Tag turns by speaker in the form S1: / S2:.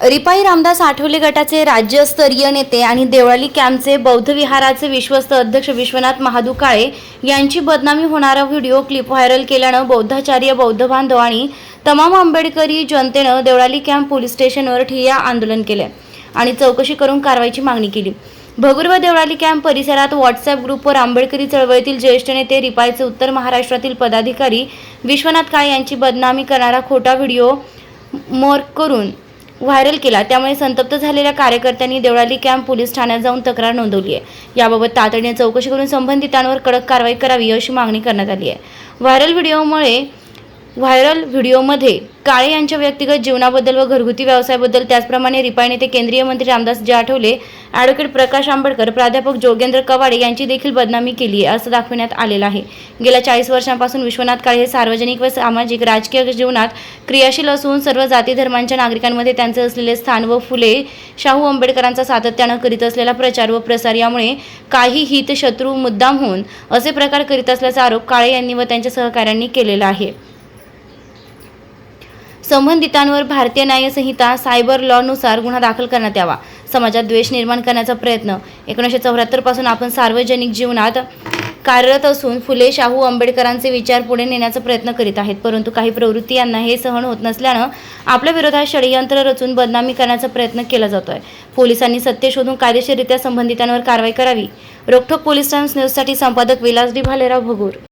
S1: रिपाई रामदास आठवले गटाचे राज्यस्तरीय नेते आणि देवळाली कॅम्पचे बौद्ध विहाराचे विश्वस्त अध्यक्ष विश्वनाथ महादू काळे यांची बदनामी होणारा व्हिडिओ क्लिप व्हायरल केल्यानं बौद्धाचार्य बौद्ध बांधव आणि तमाम आंबेडकरी जनतेनं देवळाली कॅम्प पोलीस स्टेशनवर ठिय्या आंदोलन केले आणि चौकशी करून कारवाईची मागणी केली. भगूर व देवळाली कॅम्प परिसरात व्हॉट्सअप ग्रुपवर आंबेडकरी चळवळीतील ज्येष्ठ नेते रिपाईचे उत्तर महाराष्ट्रातील पदाधिकारी विश्वनाथ काळे यांची बदनामी करणारा खोटा व्हिडिओ मोर्क करून व्हायरल केला. त्यामुळे संतप्त झालेल्या कार्यकर्त्यांनी देवळाली कॅम्प पोलीस ठाण्यात जाऊन तक्रार नोंदवली आहे. याबाबत तातडीने चौकशी करून संबंधितांवर कडक कारवाई करावी अशी मागणी करण्यात आली आहे. व्हायरल व्हिडिओमुळे व्हायरल व्हिडिओमध्ये काळे यांच्या व्यक्तिगत जीवनाबद्दल व घरगुती व्यवसायाबद्दल त्याचप्रमाणे रिपाई नेते केंद्रीय मंत्री रामदास जे आठवले ॲडव्होकेट प्रकाश आंबेडकर प्राध्यापक जोगेंद्र कवाडे यांची देखील बदनामी केली आहे असं दाखविण्यात आलेलं आहे. गेल्या चाळीस वर्षांपासून विश्वनाथ काळे हे सार्वजनिक व सामाजिक राजकीय जीवनात क्रियाशील असून सर्व जाती धर्मांच्या नागरिकांमध्ये त्यांचे असलेले स्थान व फुले शाहू आंबेडकरांचा सातत्यानं करीत असलेला प्रचार व प्रसार यामुळे काही हितशत्रू मुद्दाम होऊन असे प्रकार करीत असल्याचा आरोप काळे यांनी व त्यांच्या सहकाऱ्यांनी केलेला आहे. संबंधितांवर भारतीय न्यायसंहिता सायबर लॉनुसार गुन्हा दाखल करण्यात यावा. समाजात द्वेष निर्माण करण्याचा प्रयत्न. एकोणीसशे चौऱ्याहत्तरपासून आपण सार्वजनिक जीवनात कार्यरत असून फुले शाहू आंबेडकरांचे विचार पुढे नेण्याचा प्रयत्न करीत आहेत. परंतु काही प्रवृत्ती यांना हे सहन होत नसल्यानं आपल्या विरोधात षडयंत्र रचून बदनामी करण्याचा प्रयत्न केला जातोय. पोलिसांनी सत्य शोधून कायदेशीररित्या संबंधितांवर कारवाई करावी. रोखोक पोलीस टाइम्स न्यूजसाठी संपादक विलास डी भालेराव भगूर.